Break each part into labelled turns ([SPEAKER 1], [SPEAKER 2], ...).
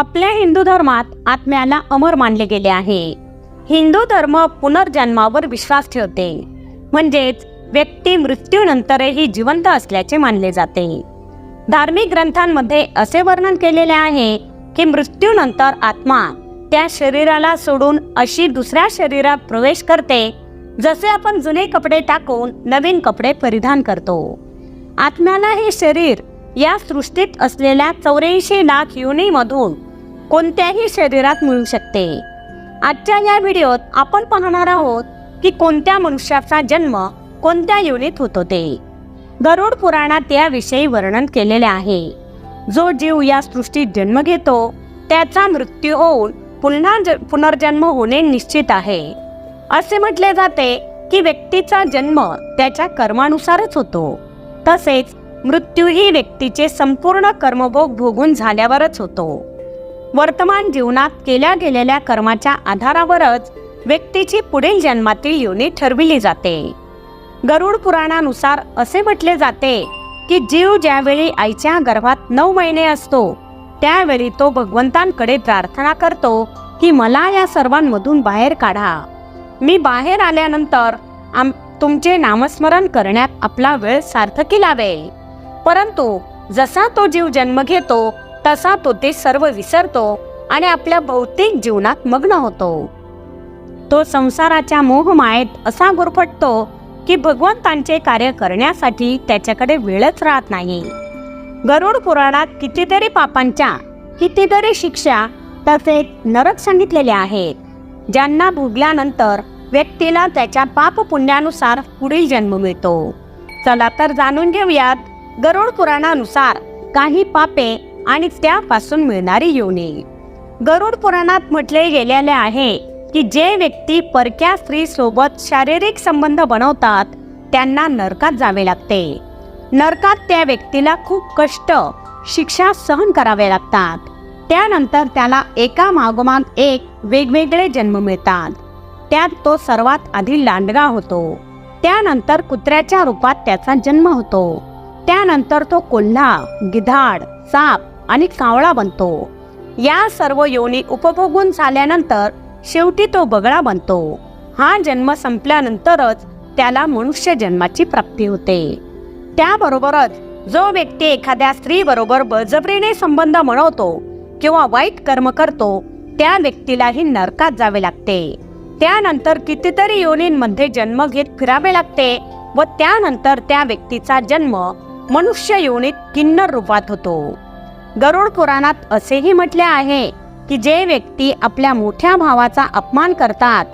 [SPEAKER 1] आपल्या हिंदू धर्मात आत्म्याला अमर मानले गेले आहे. हिंदू धर्म पुनर्जन्मावर विश्वास ठेवते. म्हणजेच व्यक्ती मृत्यूनंतरही जिवंत असल्याचे मानले जाते. धार्मिक ग्रंथांमध्ये असे वर्णन केलेले आहे की मृत्यूनंतर आत्मा त्या शरीराला सोडून अशी दुसऱ्या शरीरात प्रवेश करते जसे आपण जुने कपडे टाकून नवीन कपडे परिधान करतो. आत्म्याला हे शरीर या सृष्टीत असलेल्या चौऱ्याऐंशी लाख युनीमधून कोणत्याही शरीरात मिळू शकते. आजच्या या व्हिडिओत आपण पाहणार आहोत की कोणत्या मनुष्याचा जन्म कोणत्या योनीत होतो ते गरुड पुराणात याविषयी वर्णन केलेले आहे. जो जीव या सृष्टीत जन्म घेतो त्याचा मृत्यू होऊन पुन्हा ज- पुनर्जन्म होणे निश्चित आहे. असे म्हटले जाते की व्यक्तीचा जन्म त्याच्या कर्मानुसारच होतो. तसेच मृत्यू ही व्यक्तीचे संपूर्ण कर्मभोग भोगून झाल्यावरच होतो. वर्तमान जीवनात केल्या गेलेल्या कर्माच्या आधारावरच व्यक्तीची पुढील जन्मातील योनी ठरविली जाते. गरुड पुराणानुसार असे म्हटले जाते की जीव ज्यावेळी आईच्या गर्भात नऊ महिने असतो त्यावेळी तो भगवंतांकडे प्रार्थना करतो की मला या सर्वांमधून बाहेर काढा. मी बाहेर आल्यानंतर आम तुमचे नामस्मरण करण्यात आपला वेळ सार्थकी लावेल. परंतु जसा तो जीव जन्म घेतो तसा तो ते सर्व विसरतो आणि आपल्या भौतिक जीवनात मग्न होतो. तो संसाराच्या मोहमायेत असा गुरफटतो की भगवंतांचे कार्य करण्यासाठी त्याच्याकडे वेळच राहत नाही. गरुड पुराणात कितीतरी पापांच्या कितीतरी शिक्षा तसेच नरक सांगितलेले आहेत. ज्यांना भोगल्यानंतर व्यक्तीला त्याच्या पाप पुण्यानुसार पुढील जन्म मिळतो. चला तर जाणून घेऊयात गरुड पुराणानुसार काही पापे आणि त्यापासून मिळणारी योनी. गरुड पुराणात म्हटले गेलेले आहे की जे व्यक्ती परक्या स्त्री सोबत शारीरिक संबंध बनवतात त्यांना नरकात जावे लागते. नरकात त्या व्यक्तीला खूप कष्ट शिक्षा सहन करावे लागतात. त्यानंतर त्याला एका मागोमाग एक वेगवेगळे जन्म मिळतात. त्यात तो सर्वात आधी लांडगा होतो. त्यानंतर कुत्र्याच्या रूपात त्याचा जन्म होतो. त्यानंतर तो कोल्हा गिधाड साप आणि कावळा बनतो. या सर्व योनी उपभोगून झाल्यानंतर शेवटी तो बगळा बनतो. हा जन्म संपल्यानंतरच त्याला मनुष्य जन्माची प्राप्ती होते. त्याबरोबरच जो व्यक्ती एखाद्या स्त्री बरोबर बळजबरीने संबंध म्हणवतो किंवा वाईट कर्म करतो त्या व्यक्तीलाही नरकात जावे लागते. त्यानंतर कितीतरी योनींमध्ये जन्म घेत फिरावे लागते व त्यानंतर त्या व्यक्तीचा जन्म मनुष्य योनीत किन्नर रूपात होतो. गरुड पुराणात असेही म्हटले आहे की जे व्यक्ती आपल्या मोठ्या भावाचा अपमान करतात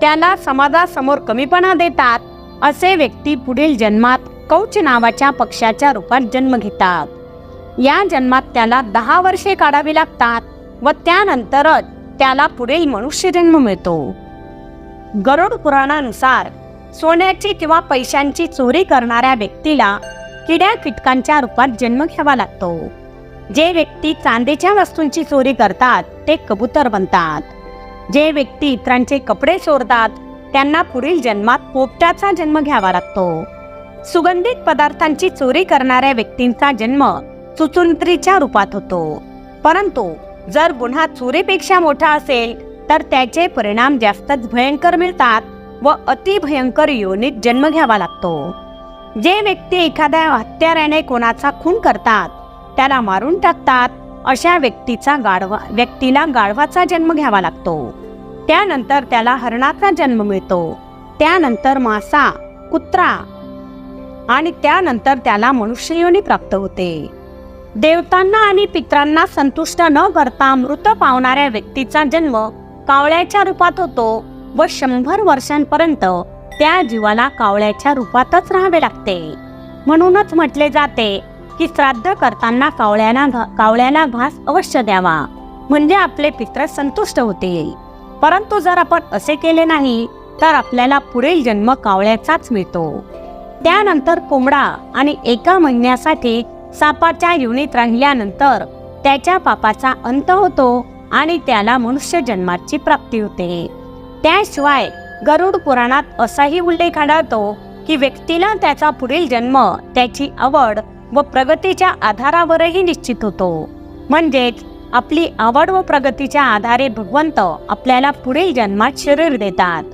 [SPEAKER 1] त्याला समाजासमोर कमीपणा देतात असे व्यक्ती पुढील जन्मात कौच नावाच्या पक्षाच्या रूपात जन्म घेतात. या जन्मात त्याला दहा वर्षे काढावी लागतात व त्यानंतरच त्याला पुढील मनुष्य जन्म मिळतो. गरुड पुराणानुसार सोन्याची किंवा पैशांची चोरी करणाऱ्या व्यक्तीला किड्या कीटकांच्या रूपात जन्म घ्यावा लागतो. जे व्यक्ती चांदीच्या वस्तूंची चोरी करतात ते कबूतर बनतात. जे व्यक्ती इतरांचे कपडे चोरतात त्यांना पुढील जन्मात पोपटाचा जन्म घ्यावा लागतो. सुगंधित पदार्थांची चोरी करणाऱ्या व्यक्तींचा जन्म चुचुंत्रीच्या रूपात होतो. परंतु जर गुन्हा चोरीपेक्षा मोठा असेल तर त्याचे परिणाम जास्तच भयंकर मिळतात व अतिभयंकर योनीत जन्म घ्यावा लागतो. जे व्यक्ती एखाद्या हत्याराने कोणाचा खून करतात त्याला मारून टाकतात अशा व्यक्तीचा गाढवा व्यक्तीला गाढवाचा जन्म घ्यावा लागतो. त्यानंतर त्याला हरणाचा जन्म मिळतो. त्यानंतर मासा कुत्रा आणि त्यानंतर त्याला मनुष्ययोनी प्राप्त होते. देवतांना आणि पित्रांना संतुष्ट न करता मृत पावणाऱ्या व्यक्तीचा जन्म कावळ्याच्या रूपात होतो व शंभर वर्षांपर्यंत त्या जीवाला कावळ्याच्या रूपातच राहावे लागते. म्हणूनच म्हटले जाते की श्राद्ध करताना कावळ्याला घा- कावळ्याला घास अवश्य द्यावा. म्हणजे आपले पित्र संतुष्ट होतील. परंतु जर आपण असे केले नाही तर आपल्याला पुढील जन्म कावळ्याचाच मिळतो. त्यानंतर कोंबडा आणि एका महिन्यासाठी सापाच्या युनीत राहिल्यानंतर त्याच्या पापाचा अंत होतो आणि त्याला मनुष्य जन्माची प्राप्ती होते. त्याशिवाय गरुड पुराणात असाही उल्लेख आढळतो की व्यक्तीला त्याचा पुढील जन्म त्याची आवड व प्रगतीच्या आधारावरही निश्चित होतो. म्हणजेच आपली आवड व प्रगतीच्या आधारे भगवंत आपल्याला पुढील जन्मात शरीर देतात.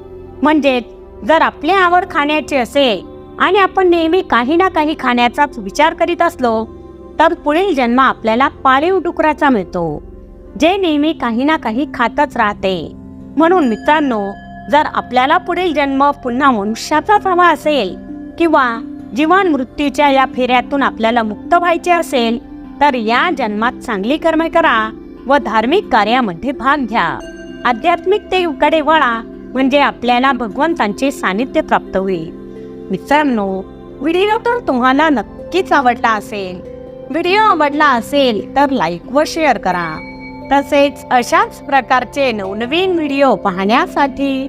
[SPEAKER 1] म्हणजेच जर आपली आवड खाण्याची असेल आणि आपण नेहमी काही ना काही खाण्याचाच विचार करीत असलो तर पुढील जन्म आपल्याला पाळीव डुकराचा मिळतो जे नेहमी काही ना काही खातच राहते. म्हणून मित्रांनो जर आपल्याला पुढील जन्म पुन्हा मनुष्याचाच हवा असेल किंवा जीवन मृत्यूच्या या फेऱ्यातून आपल्याला मुक्त व्हायचे असेल तर या जन्मात चांगली कर्मे करा व धार्मिक कार्यामध्ये भाग घ्या. आध्यात्मिकतेकडे वळा म्हणजे आपल्याला भगवंतांचे सानिध्य प्राप्त होईल. मित्रांनो व्हिडिओ तर तुम्हाला नक्कीच आवडला असेल. व्हिडिओ आवडला असेल तर लाईक व शेअर करा. तसेच अशाच प्रकारचे नवनवीन व्हिडिओ पाहण्यासाठी